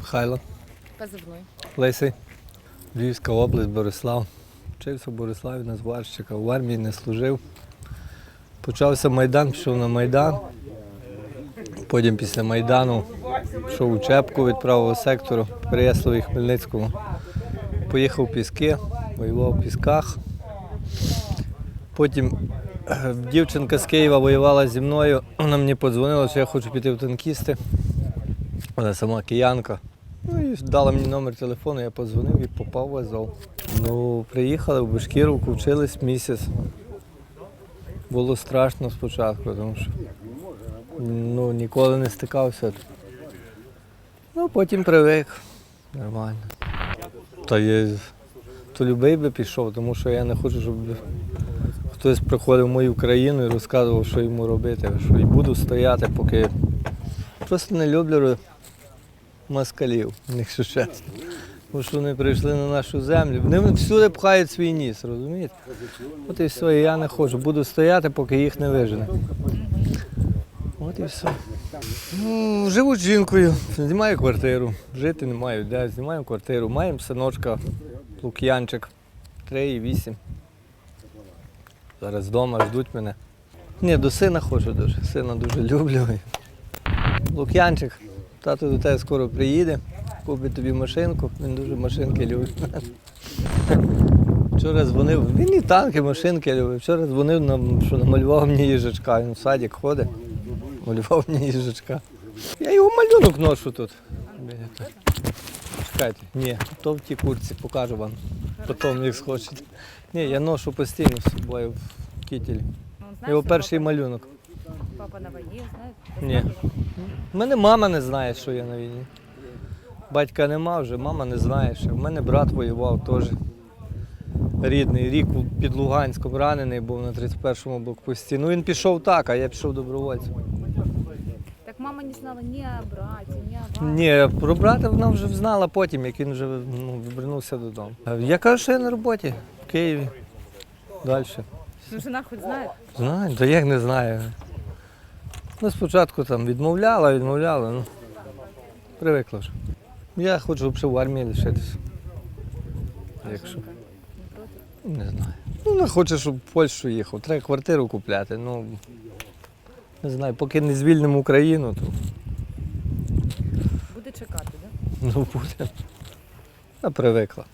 Михайло, Позивной. Лисий, Львівська область, Борислав. Вчився в Бориславі на зварщика, в армії не служив. Почався Майдан, пішов на Майдан. Потім після Майдану пішов у Чепку від правого сектору, Переяславі Хмельницькому. Поїхав в Піски, воював в Пісках. Потім е, дівчинка з Києва воювала зі мною. Вона мені подзвонила, що я хочу піти в танкісти. Вона сама киянка. Ну і дала мені номер телефону, я подзвонив і попав в Азов. Ну, приїхали в Башкіровку, вчились місяць. Було страшно спочатку, тому що ну, ніколи не стикався. Ну, потім привик. Нормально. Та є, то любий би пішов, тому що я не хочу, щоб хтось приходив в мою країну і розказував, що йому робити, що і буду стояти, поки просто не люблю москалів, якщо чесно. Бо що вони прийшли на нашу землю. Вони всюди пхають свій ніс, розумієте? От і все, і я не хочу. Буду стояти, поки їх не вижене. От і все. Ну, живу з жінкою, знімаю квартиру. Жити не маю де, знімаємо квартиру. Маємо синочка, Лук'янчик, 3 і 8. Зараз вдома ждуть мене. Ні, до сина хочу дуже. Сина дуже люблю. Лук'янчик, тато до тебе скоро приїде, купить тобі машинку. Він дуже машинки любить. Вчора дзвонив, він і танки, машинки любить. Вчора дзвонив, нам, що намалював мені їжачка. Він в садик ходить, малював мені їжачка. Я його малюнок ношу тут. Чекайте, ні, то в тій курці, покажу вам. Потім, як схочете. Ні, я ношу постійно з собою в кітелі. Ну, Його перший малюнок. Папа на войне, знает? Ні. У мене мама не знає, що я на війні. Батька нема вже, мама не знає, що. У мене брат воював теж. Рідний, рік під Луганськом ранений був на 31-му блокпості. Ну він пішов так, а я пішов добровольцем. Так мама не знала ни о брате, ни о вас. Ні, про брата вона вже знала потім, як він вже ну, вернувся додому. Я кажу, що я на роботі в Києві. Далі. Ну, жена хоть знает? Знаю, то як не знаю. Ну, спочатку там відмовляла, відмовляла, ну привикла вже. Я хочу взагалі в армії лишитися. Якщо. Не знаю. Ну, не хоче, щоб в Польщу їхав. Треба квартиру купляти. Ну, не знаю, поки не звільнимо Україну, то Буде чекати, да? ну, буде. А привикла.